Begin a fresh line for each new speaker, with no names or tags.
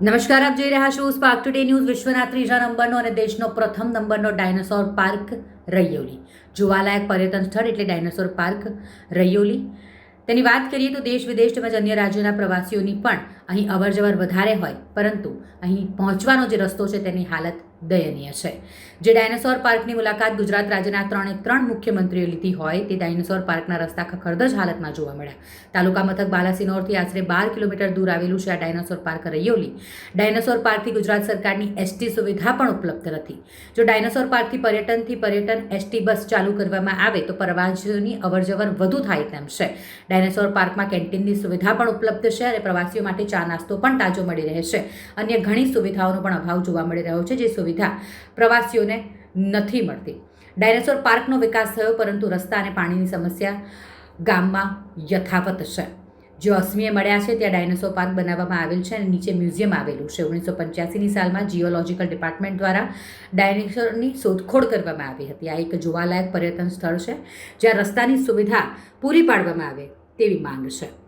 નમસ્કાર, આપ જોઈ રહ્યા છો સ્પાર્ક ટુડે ન્યૂઝ વિશ્વના ત્રીજા નંબરનો અને દેશનો પ્રથમ નંબરનો ડાયનોસોર પાર્ક રૈયોલી. જોવાલાયક પર્યટન સ્થળ એટલે ડાયનોસોર પાર્ક રૈયોલી. તેની વાત કરીએ તો દેશ વિદેશ તેમજ અન્ય રાજ્યોના પ્રવાસીઓની પણ અહીં અવરજવર વધારે હોય, પરંતુ અહીં પહોંચવાનો જે રસ્તો છે તેની હાલત દયનીય છે. જે ડાયનાસોર પાર્કની મુલાકાત ગુજરાત રાજ્યના ત્રણે ત્રણ મુખ્યમંત્રીઓ લીધી હોય તે ડાયનાસોર પાર્કના રસ્તા ખખડધજ હાલતમાં જોવા મળ્યા. તાલુકા મથક બાલાસિનોરથી આશરે બાર કિલોમીટર દૂર આવેલું છે આ ડાયનાસોર પાર્ક રૈયોલી. ડાયનાસોર પાર્કથી ગુજરાત સરકારની એસટી સુવિધા પણ ઉપલબ્ધ નથી. જો ડાયનાસોર પાર્કથી પર્યટનથી પર્યટન એસટી બસ ચાલુ કરવામાં આવે તો પ્રવાસીઓની અવરજવર વધુ થાય તેમ છે. ડાયનાસોર પાર્કમાં કેન્ટીનની સુવિધા પણ ઉપલબ્ધ છે અને પ્રવાસીઓ માટે ચા નાસ્તો પણ તાજો મળી રહેશે અન્ય ઘણી સુવિધાઓનો પણ અભાવ જોવા મળી રહ્યો છે જે સુવિધા પ્રવાસીઓને નથી મળતી. ડાયનાસોર પાર્કનો વિકાસ થયો, પરંતુ રસ્તા અને પાણીની સમસ્યા ગામમાં યથાવત છે. જે અશ્મીએ મળ્યા છે, ત્યાં ડાયનાસોર પાર્ક બનાવવામાં આવેલ છે અને નીચે મ્યુઝિયમ આવેલું છે. ઓગણીસો પંચ્યાસીની સાલમાં જીઓલોજીકલ ડિપાર્ટમેન્ટ દ્વારા ડાયનાસોરની શોધખોળ કરવામાં આવી હતી. આ એક જોવાલાયક પર્યટન સ્થળ છે, જ્યાં રસ્તાની સુવિધા પૂરી પાડવામાં આવે તેવી માંગ છે.